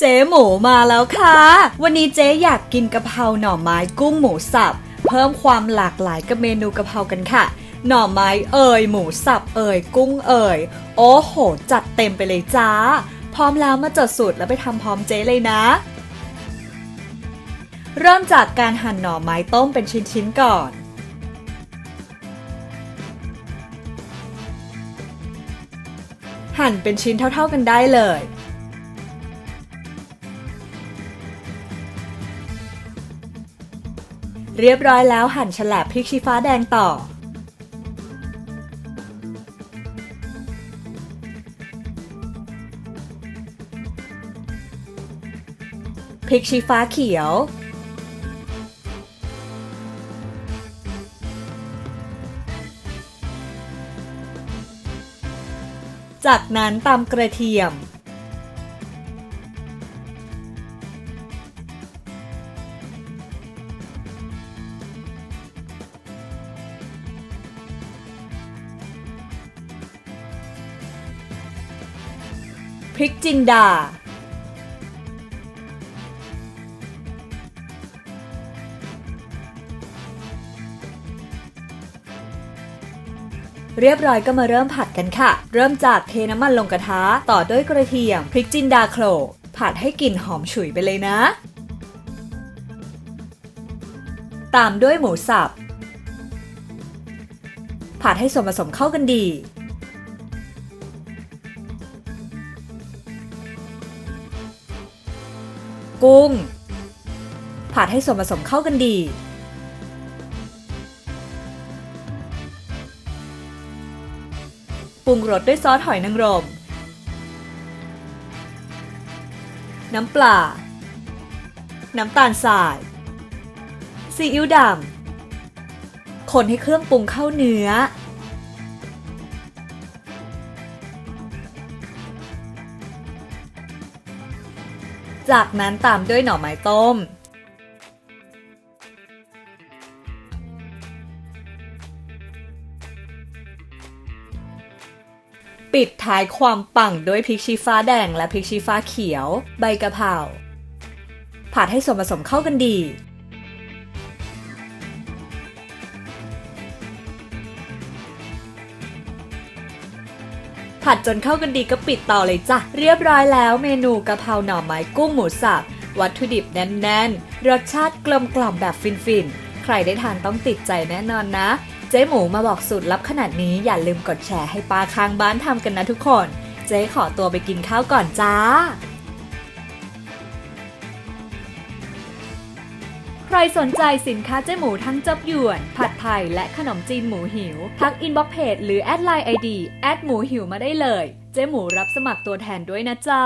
เจ๊หมูมาแล้วค่ะ วันนี้เจ๊อยากกินกะเพราหน่อไม้กุ้งหมูสับ เพิ่มความหลากหลายกับเมนูกะเพรากันค่ะ หน่อไม้เอ่ยหมูสับเอ่ยกุ้งเอ่ยโอ้โห จัดเต็มไปเลยจ้า พร้อมแล้วมาจดสูตรแล้วไปทำพร้อมเจ๊เลยนะ เริ่มจากการหั่นหน่อไม้ต้มเป็นชิ้นๆก่อนหั่นเป็นชิ้นเท่าๆกันได้เลย เรียบร้อยแล้วหั่นฉลากพริกชี้ฟ้าแดงต่อ พริกชี้ฟ้าเขียว จากนั้นตำกระเทียม พริกจินดา เรียบร้อยก็มาเริ่มผัดกันค่ะ เริ่มจากเทน้ำมันลงกระทะ ต่อด้วยกระเทียม พริกจินดาโขลกผัดให้กลิ่นหอมฉุยไปเลยนะ ตามด้วยหมูสับผัดให้ส่วนผสมเข้ากันดี กุ้ง ผัดให้ส่วนผสมเข้ากันดี ปรุงรสด้วยซอสหอยนางรม น้ำปลา น้ำตาลทราย ซีอิ๊วดำ คนให้เครื่องปรุงเข้าเนื้อ จากนั้นตามด้วยหน่อไม้ต้ม ปิดท้ายความปังด้วยพริกชี้ฟ้าแดงและพริกชี้ฟ้าเขียว ใบกะเพราผัดให้ส่วนผสมเข้ากันดี ผัดจนเข้ากันดีก็ปิดเต่อเลยจ้ะ เรียบร้อยแล้วเมนูกะเพราหน่อไม้กุ้งหมูสับ วัตถุดิบแน่นๆ รสชาติกลมกล่อมแบบฟินๆ ใครได้ทานต้องติดใจแน่นอนนะ เจ๊หมูมาบอกสูตรลับขนาดนี้อย่าลืมกดแชร์ให้ป้าข้างบ้านทำกันนะทุกคน เจ๊ขอตัวไปกินข้าวก่อนจ้า รสนใจสินค้าเจ๊หมูทั้งจับหยวน ผัดไทยและขนมจีนหมูหิว ทักอินบ็อกเพจหรือแอดไลน์ไอดีแอดหมูหิวมาได้เลย เจ๊หมูรับสมัครตัวแทนด้วยนะจ๊ะ